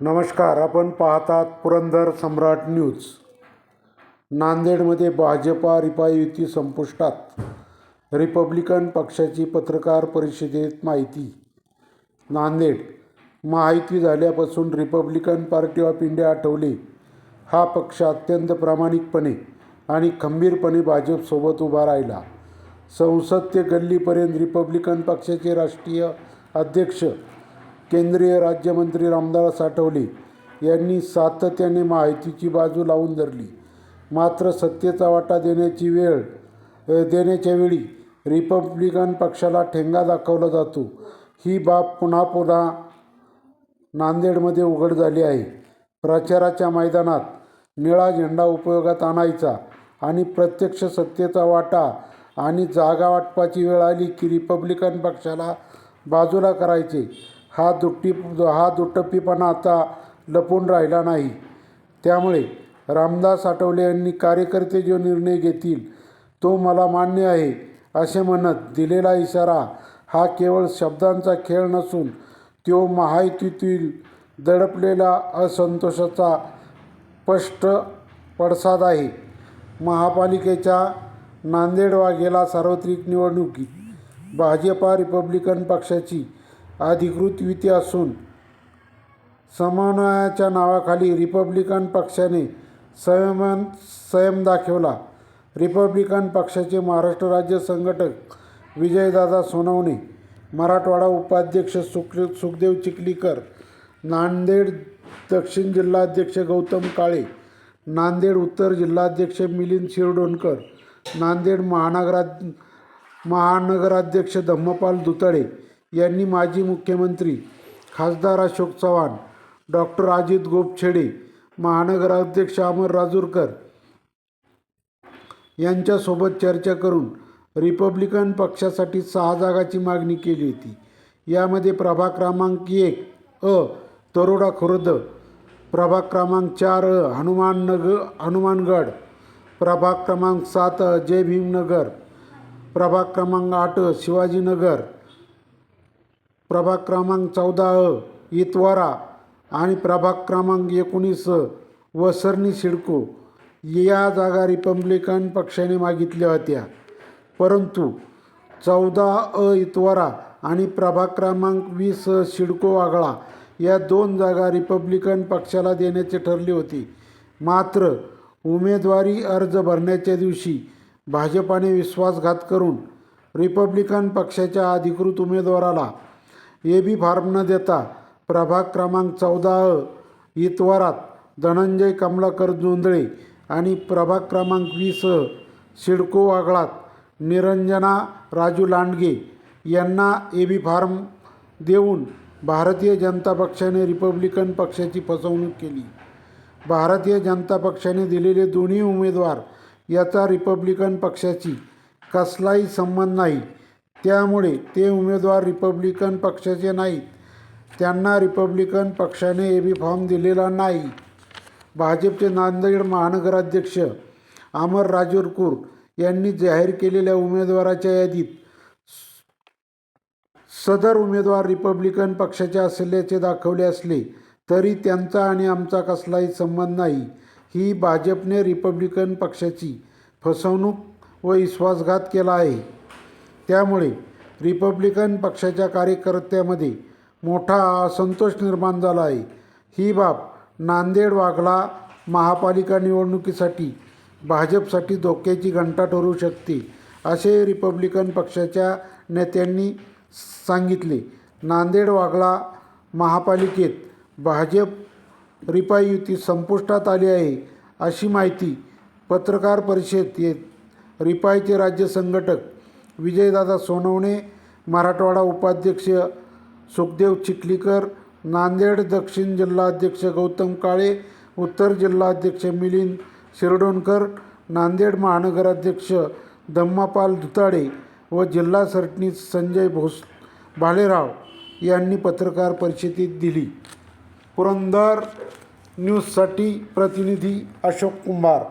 नमस्कार आपण पाहतात पुरंदर सम्राट न्यूज. नांदेडमध्ये भाजपा रिपाई युती संपुष्टात. रिपब्लिकन पक्षाची पत्रकार परिषदेत माहिती. नांदेड महायुती झाल्यापासून Republican Party of India Athawale. हा पक्ष अत्यंत प्रामाणिकपणे आणि खंबीरपणे भाजपसोबत उभा राहिला. संसद ते गल्लीपर्यंत रिपब्लिकन पक्षाचे राष्ट्रीय अध्यक्ष केंद्रीय राज्यमंत्री रामदास आठवले यांनी सातत्याने माहितीची बाजू लावून धरली. मात्र सत्तेचा वाटा देण्याची वेळ देण्याच्या वेळी रिपब्लिकन पक्षाला ठेंगा दाखवला जातो. ही बाब पुन्हा पुन्हा नांदेडमध्ये उघड झाली आहे. प्रचाराच्या मैदानात निळा झेंडा उपयोगात आणायचा आणि प्रत्यक्ष सत्तेचा वाटा आणि जागा वाटपाची वेळ आली की रिपब्लिकन पक्षाला बाजूला करायचे हा दुट्टी हा दुटप्पीपणा आता लपून राहिला नाही. त्यामुळे रामदास आठवले यांनी कार्यकर्ते जो निर्णय घेतील तो मला मान्य आहे असे म्हणत दिलेला इशारा हा केवळ शब्दांचा खेळ नसून तो महायुतीतील दडपलेला असंतोषाचा स्पष्ट पडसाद आहे. महापालिकेच्या नांदेड वाघेला सार्वत्रिक निवडणुकीत भाजपा रिपब्लिकन पक्षाची अधिकृत युती असून समन्वयाच्या नावाखाली रिपब्लिकन पक्षाने संयमन संयम दाखवला. रिपब्लिकन पक्षाचे महाराष्ट्र राज्य संघटक विजयदादा सोनवणे मराठवाडा उपाध्यक्ष सुख सुखदेव चिखलीकर नांदेड दक्षिण जिल्हाध्यक्ष गौतम काळे नांदेड उत्तर जिल्हाध्यक्ष मिलिंद शिरडोणकर नांदेड महानगरा महानगराध्यक्ष धम्मपाल दुतळे यांनी माजी मुख्यमंत्री खासदार अशोक चव्हाण डॉक्टर अजित गोपछेडे महानगराध्यक्ष अमर राजूरकर यांच्यासोबत चर्चा करून रिपब्लिकन पक्षासाठी सहा जागाची मागणी केली होती. यामध्ये प्रभाग क्रमांक एक अ तरोडा खुर्द प्रभाग क्रमांक चार अ हनुमाननग हनुमानगड प्रभाग क्रमांक सात अ जय भीमनगर प्रभाग क्रमांक आठ अ शिवाजीनगर प्रभाग क्रमांक चौदा अ इतवारा आणि प्रभाग क्रमांक एकोणीस अ वसरणी सिडको या जागा रिपब्लिकन पक्षाने मागितल्या होत्या. परंतु चौदा अ इतवारा आणि प्रभाग क्रमांक वीस शिडको सिडको वागळा या दोन जागा रिपब्लिकन पक्षाला देण्याचे ठरले होते. मात्र उमेदवारी अर्ज भरण्याच्या दिवशी भाजपाने विश्वासघात करून रिपब्लिकन पक्षाच्या अधिकृत उमेदवाराला ए बी फार्म न देता। प्रभाग क्रमांक चौदा अ इतवारात धनंजय कमलाकर जोंधळे आणि प्रभाग क्रमांक वीस अ सिडको वागळात निरंजना राजू लांडगे यांना ए बी फार्म देऊन भारतीय जनता पक्षाने रिपब्लिकन पक्षाची फसवणूक केली. भारतीय जनता पक्षाने दिलेले दोन्ही उमेदवार याचा रिपब्लिकन पक्षाची कसलाही संबंध नाही. त्यामुळे ते उमेदवार रिपब्लिकन पक्षाचे नाहीत. त्यांना रिपब्लिकन पक्षाने ए बी फॉर्म दिलेला नाही. भाजपचे नांदेड महानगराध्यक्ष अमर राजूरकूर यांनी जाहीर केलेल्या उमेदवाराच्या यादीत सदर उमेदवार रिपब्लिकन पक्षाचे असल्याचे दाखवले असले तरी त्यांचा आणि आमचा कसलाही संबंध नाही. ही भाजपने रिपब्लिकन पक्षाची फसवणूक व विश्वासघात केला आहे. त्यामुळे रिपब्लिकन पक्षाच्या कार्यकर्त्यामध्ये मोठा असंतोष निर्माण झाला आहे. ही बाब नांदेड वाघला महापालिका निवडणुकीसाठी भाजपसाठी धोक्याची घंटा ठरू शकते असे रिपब्लिकन पक्षाच्या नेत्यांनी सांगितले. नांदेड वाघला महापालिकेत भाजप रिपाई युती संपुष्टात आली आहे अशी माहिती पत्रकार परिषद येत रिपाईचे राज्य संघटक विजयदादा सोनवणे मराठवाडा उपाध्यक्ष सुखदेव चिखलीकर नांदेड दक्षिण जिल्हाध्यक्ष गौतम काळे उत्तर जिल्हाध्यक्ष मिलिंद शिरडोणकर नांदेड महानगराध्यक्ष धम्मापाल दुताडे व जिल्हा सरचिटणीस संजय भोस भालेराव यांनी पत्रकार परिषदेत दिली. पुरंदर न्यूजसाठी प्रतिनिधी अशोक कुंभार.